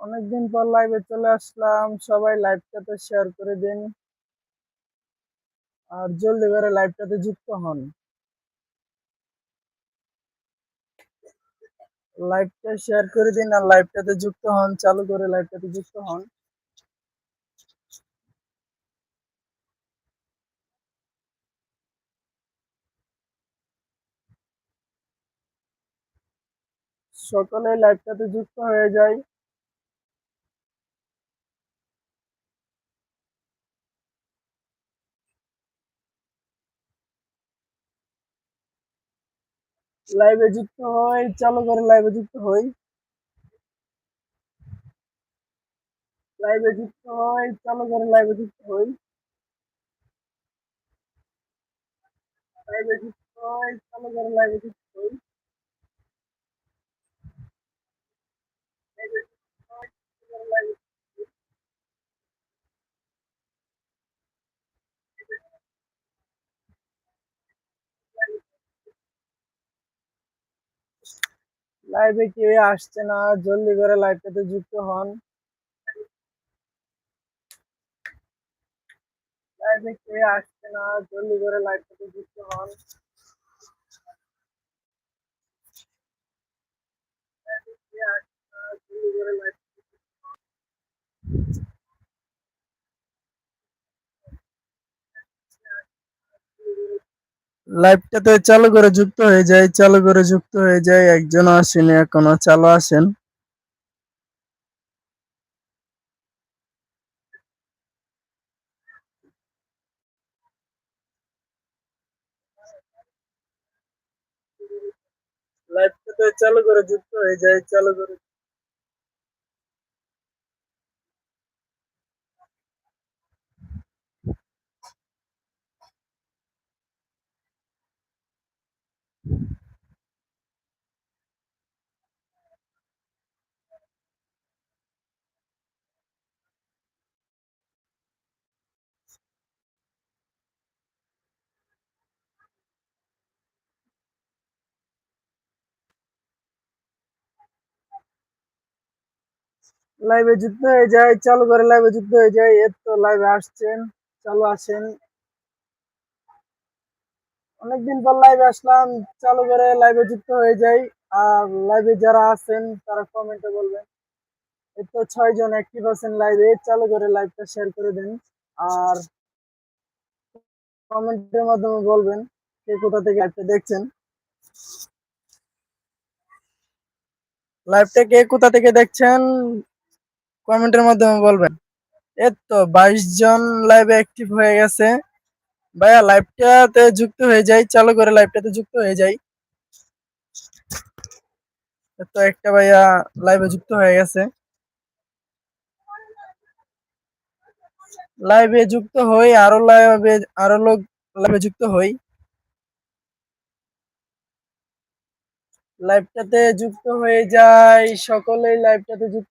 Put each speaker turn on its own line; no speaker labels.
অনেকদিন পর লাইভে চলে আসলাম। সবাই লাইভটাতে শেয়ার করে দিন। আর জলদি করে লাইভটাতে যুক্ত হন। লাইভটা শেয়ার করে দিন আর লাইভটাতে যুক্ত হন। চালু করে লাইভটাতে যুক্ত হন। সকলে লাইভটাতে যুক্ত হয়ে যায়। লাইভে যুক্ত হই, চালু করে লাইভে যুক্ত হই। লাইভে যুক্ত হই, চালু করে লাইভে যুক্ত হই। লাইভে যুক্ত হই, চালু করে লাইভে যুক্ত হই লাইভে যুক্ত হই, চালু করে লাইভে যুক্ত হই। লাইভে কেউ আসছে না, জলদি করে লাইভটাতে যুক্ত হন। লাইভে কেউ আসছে না, জলদি করে লাইভটাতে যুক্ত হন লাইভে কেউ আসছে না জলদি করে লাইভ লাইভটাতে চালু করে যুক্ত হয়ে যায়, চালু করে যুক্ত হয়ে যায়, একজন আসেনি, এখনও চালু আসেন। লাইভটাতে চালু করে যুক্ত হয়ে যায়, চালু করে লাইভে যুক্ত হয়ে যায়, চালু করে লাইভে যুক্ত হয়ে যায়, এর তো লাইভে আসছেন, চালু আসেন অনেকদিন পর লাইভে আসলাম, চালু করে লাইভে যুক্ত হয়ে যাই, আর লাইভে যারা আছেন, তারা কমেন্টে বলবেন। এই তো ছয় জন অ্যাক্টিভ আছেন লাইভে চালু করে লাইভটা শেয়ার করে দেন, আর কমেন্টের মাধ্যমে বলবেন কে কোথা থেকে লাইভটা দেখছেন। লাইভটা কে কোথা থেকে দেখছেন কমেন্টের মাধ্যমে বলবেন। এই তো বাইশ জন লাইভে অ্যাক্টিভ হয়ে গেছে। ভাইয়া লাইভটাতে যুক্ত হয়ে যাই, চালু করে লাইভটাতে যুক্ত হয়ে যাই। তো একটা ভাইয়া লাইভে যুক্ত হয়ে গেছে। লাইভে যুক্ত হই, আরও লাইভে আরও লোক লাইভে যুক্ত হই। লাইভটাতে যুক্ত হয়ে যায় সকলেই লাইভটাতে যুক্ত